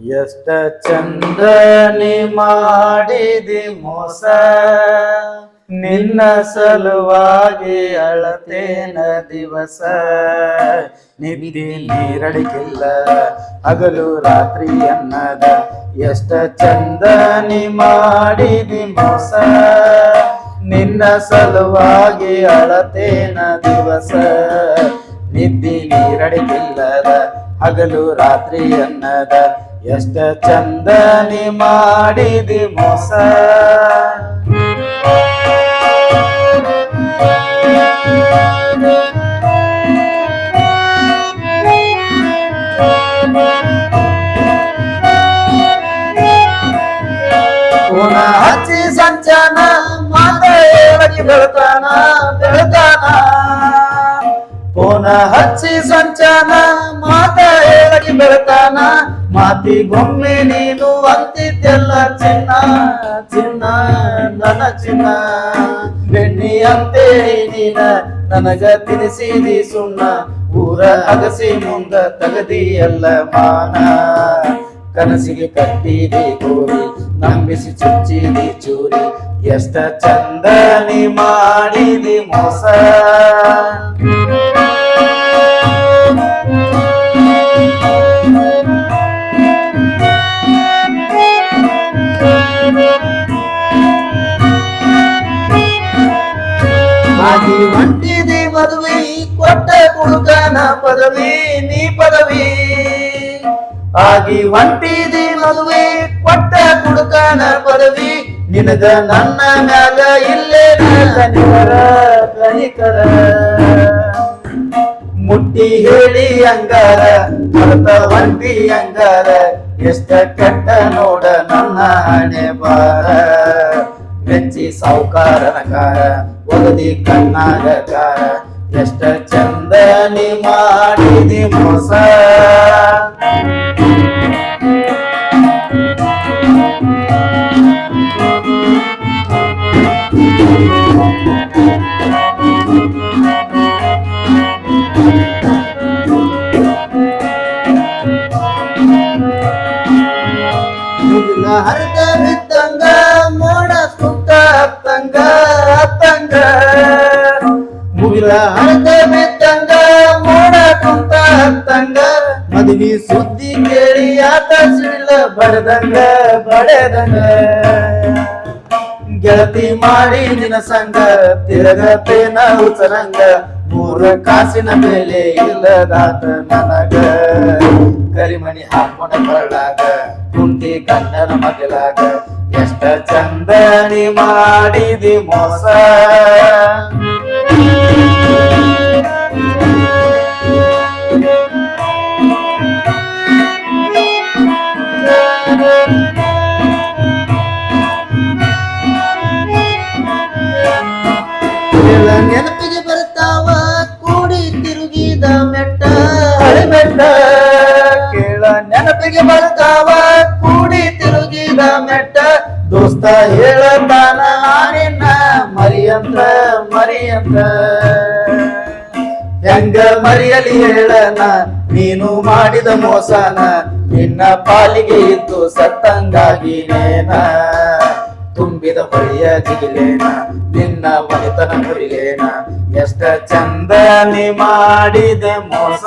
ಎಷ್ಟ ಚಂದನಿ ಮಾಡಿದಿ ಮೋಸ. ನಿನ್ನ ಸಲುವಾಗಿ ಅಳತೇನ ದಿವಸ. ನಿಧಿ ನೀರಡಿಗಿಲ್ಲ ಹಗಲು ರಾತ್ರಿ ಅನ್ನದ. ಎಷ್ಟ ಚಂದನಿ ಮಾಡಿದಿ ಮೋಸ. ನಿನ್ನ ಸಲುವಾಗಿ ಅಳತೇನ ದಿವಸ. ನಿಧಿ ನೀರಡಿಗಿಲ್ಲದ ಹಗಲು ರಾತ್ರಿ ಅನ್ನದ. ಎಷ್ಟ ಚಂದನಿ ಮಾಡಿದಿ ಮೋಸ. ಹಚ್ಚಿ ಸಂಚಾನ ಮಾತ ಹೇಳಕ್ಕೆ ಬೆಳತಾನ ಬೆಳತಾನ. ಪುನ ಹಚ್ಚಿ ಸಂಚಾನ ಮಾತ ಹೇಳಕ್ಕೆ ಬೆಳತಾನ ಮಾತಿಗೊಮ್ಮೆ ನೀನು ಅಂತಿದ್ದೆಲ್ಲ ಚಿನ್ನ ಚಿನ್ನ ನನ್ನ ಚಿನ್ನ ಬೆಣ್ಣಿಯಂತೆ ನೀನ ನನಗ ತಿನಿಸಿದಿ ಸುಣ್ಣ ಊರ ಅಗಸಿ ಮುಂದ ತಗದಿ ಎಲ್ಲ ಮಾನ ಕನಸಿಗೆ ಕಟ್ಟಿದಿ ಗೋರಿ ನಂಬಿಸಿ ಚುಚ್ಚಿದಿ ಚೂರಿ ಎಷ್ಟ ಚಂದ ನೀ ಮಾಡಿದಿ ಮೋಸ ಆಗಿ ಒಂಟಿದೆ ಮದುವೆ ಕೊಟ್ಟ ಕುಡುಕನ ಪದವಿ, ನೀ ಪದವಿ. ಆಗಿ ಒಂಟಿದೆ ಮದುವೆ ಕೊಟ್ಟ ಕುಡುಕನ ಪದವಿ, ನಿನಗ ನನ್ನ ಮ್ಯಾಲ ಇಲ್ಲೇ ಕನಿಕರ ಕನಿಕರ. ಮುಟ್ಟಿ ಹೇಳಿ ಅಂಗಾರ ಮರತ ಒಂಟಿ ಅಂಗಾರ, ಎಷ್ಟ ಕೆಟ್ಟ ನೋಡ ನನ್ನ ಹಣೆ ಬಾರ ಮೆಚ್ಚಿ ಸಾವುಕಾರನಕಾರ ಒಗದಿ ಕಣ್ಣಾಗಕಾರ ಎಷ್ಟ ಚಂದ ನೀ ಮಾಡಿದಿ ಮೋಸ. ಹರಿದ ಬಿದ್ದಂಗ ಮೋಡ ಸುತ್ತ ಹತ್ತಂಗ. ಮುಗಿಲ ಅರ್ಧ ಬಿದ್ದಂಗ ಮೋಡ ಕುಂತ ಹತ್ತಂಗ. ಮದುವೆ ಸುದ್ದಿ ಕೇಳಿ ಆತ ಸಿಳ್ಳ ಬಡದಂಗ ಬಡದಂಗ. ಗೆಳತಿ ಮಾಡಿ ನಿನ ಸಂಗ ತಿರಗತೇನ ಉಚರಂಗ ಮೂರ ಕಾಸಿನ ಮೇಲೆ ಇಲ್ಲದಾತ ನನಗ. ಕರಿಮಣಿ ಹಾಕೊಂಡ ಬರಲಾಗ ಕುಂಟಿ ಕಣ್ಣನ ಮಗಲಾಗ. ಎಷ್ಟ ಚಂದನಿ ಮಾಡಿದಿ ಮೋಸ. ನೆನಪಿಗೆ ಬರ್ತಾವ, ಕೂಡಿ ತಿರುಗಿದ ಮೆಟ್ಟ. ಹಳೆ ಬೆಟ್ಟ ಕೇಳ ನೆನಪಿಗೆ ಬರ್ತಾವ, ಕೂಡಿ ತಿರುಗಿದ ಮೆಟ್ಟ. ದೋಸ್ತ ಹೇಳತಾನ ನಿನ್ನ ಮರಿಯಂತ ಮರಿಯಂತ. ಹೆಂಗ ಮರಿಯಲಿ ಹೇಳನ? ನೀನು ಮಾಡಿದ ಮೋಸನ ನಿನ್ನ ಪಾಲಿಗೆ ಇದ್ದು ಸತ್ತಂಗಾಗಿ ನೇನ? ತುಂಬಿದ ಹೊಳೆಯ ಜಿಗಿಲೇನ, ನಿನ್ನ ಮನೆತನ ಮುರಿಲೇನ? ಎಷ್ಟ ಚಂದ ನೀ ಮಾಡಿದೆ ಮೋಸ?